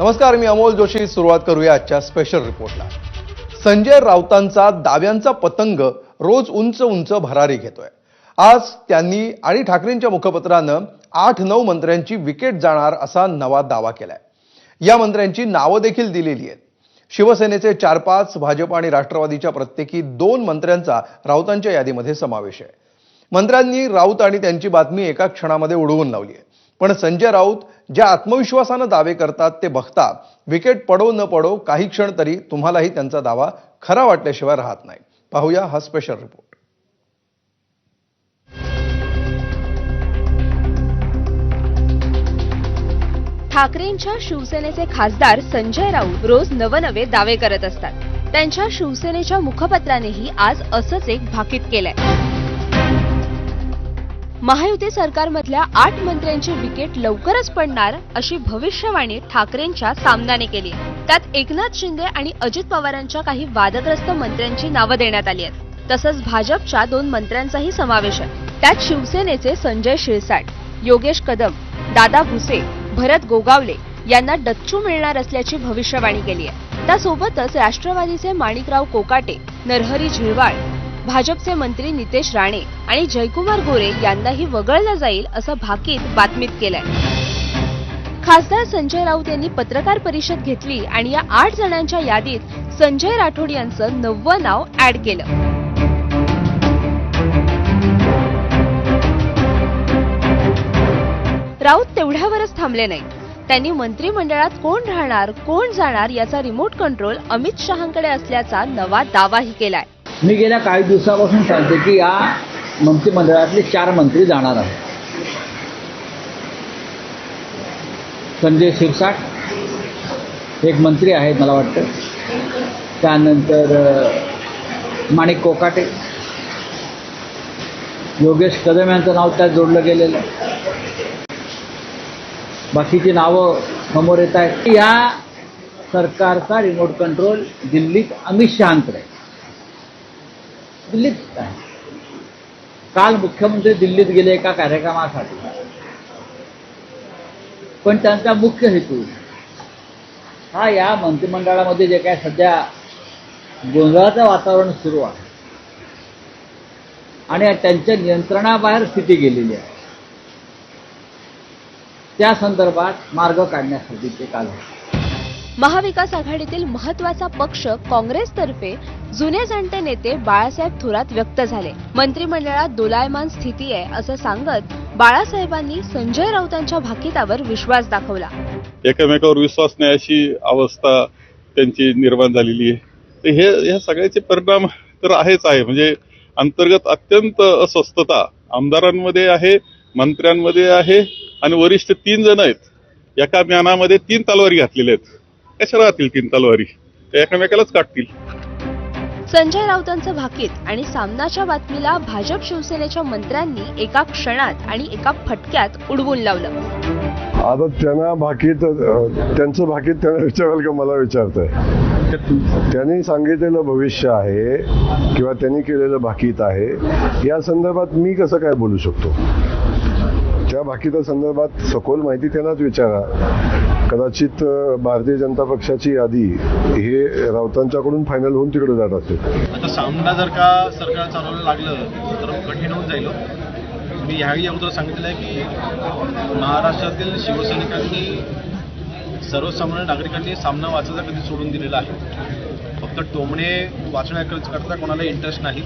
नमस्कार मी अमोल जोशी. सुरुवात करूया आजच्या स्पेशल रिपोर्टला संजय राऊतांचा दाव्यांचा पतंग रोज उंच उंच भरारी घेतोय. आज त्यांनी आणि ठाकरेंच्या मुखपत्रानं आठ नऊ मंत्र्यांची विकेट जाणार असा नवा दावा केलाय. या मंत्र्यांची नावं देखील दिलेली आहेत. शिवसेनेचे चार पाच भाजप आणि राष्ट्रवादीच्या प्रत्येकी दोन मंत्र्यांचा राऊतांच्या यादीमध्ये समावेश आहे. मंत्र्यांनी राऊत आणि त्यांची बातमी एका क्षणामध्ये उडवून लावली आहे. पण संजय राऊत ज्या आत्मविश्वासानं दावे करतात ते बघता विकेट पडो न पडो काही क्षण तरी तुम्हालाही त्यांचा दावा खरा वाटल्याशिवाय राहत नाही. पाहूया हा स्पेशल रिपोर्ट ठाकरेंच्या शिवसेनेचे खासदार संजय राऊत रोज नवनवे दावे करत असतात. त्यांच्या शिवसेनेच्या मुखपत्रानेही आज असंच एक भाकीत केलंय. महायुती सरकारमधल्या आठ मंत्र्यांची विकेट लवकरच पडणार अशी भविष्यवाणी ठाकरेंच्या सामनाने केली. त्यात एकनाथ शिंदे आणि अजित पवारांच्या काही वादग्रस्त मंत्र्यांची नावं देण्यात आली आहेत. तसंच भाजपच्या दोन मंत्र्यांचाही समावेश आहे. त्यात शिवसेनेचे संजय शिरसाट योगेश कदम दादा भुसे भरत गोगावले यांना डच्चू मिळणार असल्याची भविष्यवाणी केली आहे. त्यासोबतच राष्ट्रवादीचे माणिकराव कोकाटे नरहरी झिरवाळ भाजपचे मंत्री नितेश राणे आणि जयकुमार गोरे यांनाही वगळलं जाईल असं भाकीत बातमीत केलंय. खासदार संजय राऊत यांनी पत्रकार परिषद घेतली आणि या आठ जणांच्या यादीत संजय राठोड यांचं नववं नाव ऍड केलं. राऊत तेवढ्यावरच थांबले नाहीत. त्यांनी मंत्रिमंडळात कोण राहणार कोण जाणार याचा रिमोट कंट्रोल अमित शहांकडे असल्याचा नवा दावाही केलाय. मी गेल्या काही दिवसापासून सांगते की या मंत्रिमंडळातले चार मंत्री जाणार आहेत. संजय शिरसाट एक मंत्री आहेत मला वाटतं. त्यानंतर माणिक कोकाटे. योगेश कदम यांचं नाव त्यात जोडलं गेलेलं आहे. बाकीची नावं समोर येत आहेत. या सरकारचा रिमोट कंट्रोल दिल्लीत अमित शहांकडे आहे. दिल्लीत आहे काल मुख्यमंत्री दिल्लीत गेले एका कार्यक्रमासाठी. पण त्यांचा मुख्य हेतू हा या मंत्रिमंडळामध्ये जे काय सध्या गोंधळाचं वातावरण सुरू आहे आणि त्यांच्या नियंत्रणाबाहेर स्थिती गेलेली आहे त्या संदर्भात मार्ग काढण्यासाठी ते काल महाविकास आघाडीतील महत्त्वाचा पक्ष काँग्रेसतर्फे जुने जाणते नेते बाळासाहेब थोरात व्यक्त झाले. मंत्रिमंडळात दोलायमान स्थिती आहे असं सांगत बाळासाहेबांनी संजय राऊतांच्या भाकितावर विश्वास दाखवला. एकमेकावर विश्वास नाही अशी अवस्था त्यांची निर्माण झालेली आहे. तर हे या सगळ्याचे परिणाम तर आहेच आहे. म्हणजे अंतर्गत अत्यंत अस्वस्थता आमदारांमध्ये आहे मंत्र्यांमध्ये आहे आणि वरिष्ठ तीन जण आहेत. एका ज्ञानामध्ये तीन तलवारी घातलेल्या आहेत. कशा राहतील तीन तलवारी? ते एकमेकालाच काटतील. संजय राऊतांचं भाकीत आणि सामनाच्या बातमीला भाजप शिवसेनेच्या मंत्र्यांनी एका क्षणात आणि एका फटक्यात उडवून लावलं. आता त्यांना भाकीत त्यांचं भाकीत त्यांना विचाराल का मला विचारतंय? त्यांनी सांगितलेलं भविष्य आहे किंवा त्यांनी केलेलं भाकीत आहे. या संदर्भात मी कसं काय बोलू शकतो? त्या भाकिता संदर्भात सखोल माहिती त्यांनाच विचारा. कदाचित भारतीय जनता पक्षाची यादी हे राऊतांच्याकडून फायनल होऊन तिकडे जात असेल. आता सामना जर का सरकार चालवायला लागलं तर कठीण होऊन जाईल हो. मी ह्याही अगोदर सांगितलं आहे की महाराष्ट्रातील शिवसैनिकांनी सर्वसामान्य नागरिकांनी सामना वाचायचा कधी सोडून दिलेला आहे. फक्त टोमणे वाचण्याकरता कोणाला इंटरेस्ट नाही.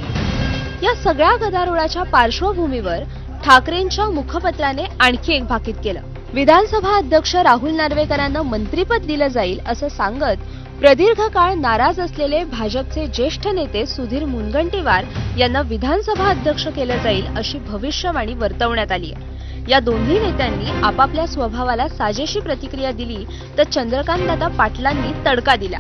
या सगळ्या गदारोळाच्या पार्श्वभूमीवर ठाकरेंच्या मुखपत्राने आणखी एक भाकीत केलं. विधानसभा अध्यक्ष राहुल नार्वेकरांना मंत्रीपद दिलं जाईल असं सांगत प्रदीर्घ काळ नाराज असलेले भाजपचे ज्येष्ठ नेते सुधीर मुनगंटीवार यांना विधानसभा अध्यक्ष केलं जाईल अशी भविष्यवाणी वर्तवण्यात आली आहे. या दोन्ही नेत्यांनी आपापल्या स्वभावाला साजेशी प्रतिक्रिया दिली तर चंद्रकांतदादा पाटलांनी तडका दिला.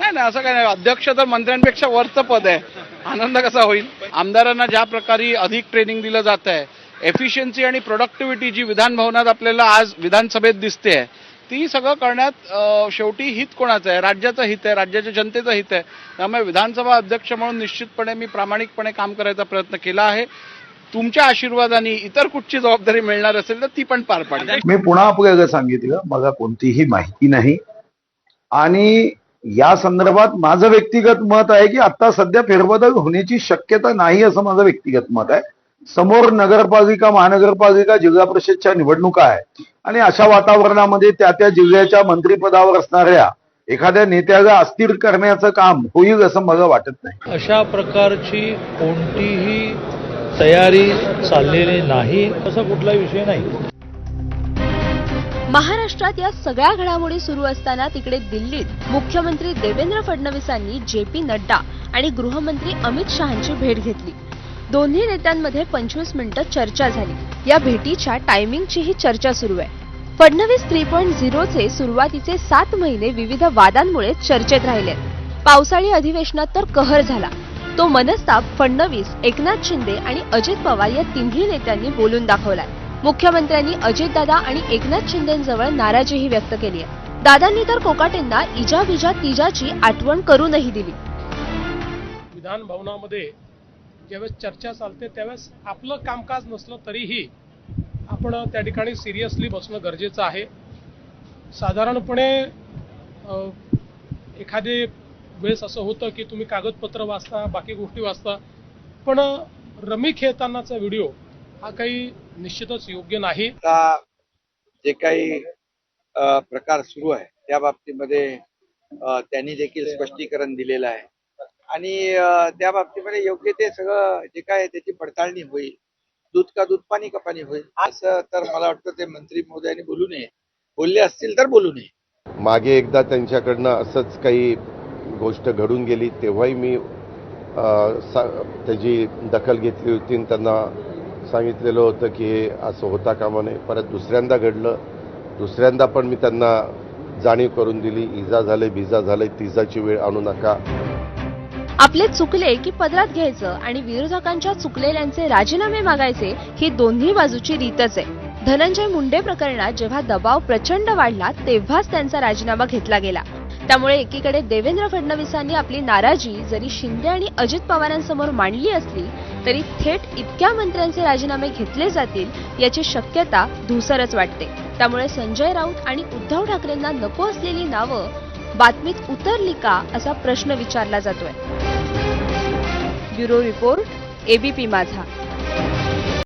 नाही नाही असं काय नाही. अध्यक्ष तर मंत्र्यांपेक्षा वरचं पद आहे. आनंद कसा होईल? आमदारांना ज्या प्रकारे अधिक ट्रेनिंग दिलं जात आहे एफिशियन्सी आणि प्रोडक्टिव्हिटी जी विधान भवनात आपल्याला आज विधानसभेत दिसते ती सगळं करण्यात शेवटी हित कोणाचं आहे? राज्याचं हित आहे राज्याच्या जनतेचं हित आहे. त्यामुळे विधानसभा अध्यक्ष म्हणून निश्चितपणे मी प्रामाणिकपणे काम करायचा प्रयत्न केला आहे. तुमच्या आशीर्वादाने इतर कुठची जबाबदारी मिळणार असेल तर ती पण पार पाडेल. मी पुन्हा आपल्याला सांगितलं मला कोणतीही माहिती नाही. आणि या संदर्भात माझं व्यक्तिगत मत आहे की आता सध्या फेरबदल होण्याची शक्यता नाही असं माझं व्यक्तिगत मत आहे. समोर नगरपालिका महानगरपालिका जिल्हा परिषदच्या निवडणुका आहे आणि अशा वातावरणामध्ये त्या त्या जिल्ह्याच्या मंत्रिपदावर असणाऱ्या एखाद्या नेत्याला अस्थिर करण्याचं काम होईल असं मला वाटत नाही. अशा प्रकारची कोणतीही तयारी चाललेली नाही असा कुठलाही विषय नाही. महाराष्ट्रात या सगळ्या घडामोडी सुरू असताना तिकडे दिल्लीत मुख्यमंत्री देवेंद्र फडणवीसांनी जे पी नड्डा आणि गृहमंत्री अमित शहाची भेट घेतली. दोन्ही नेत्यांमध्ये पंचवीस मिनिटं चर्चा झाली. या भेटीच्या टायमिंगचीही चर्चा सुरू आहे. फडणवीस थ्री पॉईंट झिरोचे सुरुवातीचे सात महिने विविध वादांमुळे चर्चेत राहिलेत पावसाळी अधिवेशनात तर कहर झाला. तो मनस्ताप फडणवीस एकनाथ शिंदे आणि अजित पवार या तिन्ही नेत्यांनी बोलून दाखवलाय. मुख्यमंत्र्यांनी अजितदादा आणि एकनाथ शिंदेजवळ नाराजीही व्यक्त केली आहे. दादांनी तर कोकाटेंना इजा विजा तिजाची आठवण करूनही दिली. विधान भवनामध्ये ज्यावेळेस चर्चा चालते त्यावेळेस आपलं कामकाज नसलं तरीही आपण त्या ठिकाणी सिरियसली बसणं गरजेचं आहे. साधारणपणे एखादे वेळेस असं होतं की तुम्ही कागदपत्र वाचता बाकी गोष्टी वाचता पण रमी खेळतानाचा व्हिडिओ हा काही निश्चितच योग्य नाही. जे काही प्रकार सुरू आहे त्या बाबतीमध्ये त्यांनी देखील स्पष्टीकरण दिलेलं आहे. आणि त्या बाबतीमध्ये योग्य ते सगळं जे काय त्याची पडताळणी होईल. दूध का दूध पाणी का पाणी होईल असं तर मला वाटतं ते मंत्री महोदयांनी बोलू नये. बोलले असतील तर बोलू नये. मागे एकदा त्यांच्याकडनं असंच काही गोष्ट घडून गेली तेव्हाही मी त्याची दखल घेतली होती आणि त्यांना सांगितलेलं होतं की हे असं होता कामा नये. परत दुसऱ्यांदा घडलं. दुसऱ्यांदा पण मी त्यांना जाणीव करून दिली इजा झाले बिजा झाले तिजाची वेळ आणू नका. आपले चुकले की पदरात घ्यायचं आणि विरोधकांच्या चुकलेल्यांचे राजीनामे मागायचे ही दोन्ही बाजूची रीतच आहे. धनंजय मुंडे प्रकरणात जेव्हा दबाव प्रचंड वाढला तेव्हाच त्यांचा राजीनामा घेतला गेला. त्यामुळे एकीकडे देवेंद्र फडणवीसांनी आपली नाराजी जरी शिंदे आणि अजित पवारांसमोर मांडली असली तरी थेट इतक्या मंत्र्यांचे राजीनामे घेतले जातील याची शक्यता धुसरच वाटते. त्यामुळे संजय राऊत आणि उद्धव ठाकरेंना नको असलेली नावं बातमीत उतरली का असा प्रश्न विचारला जातोय. ब्युरो रिपोर्ट एबीपी माझा.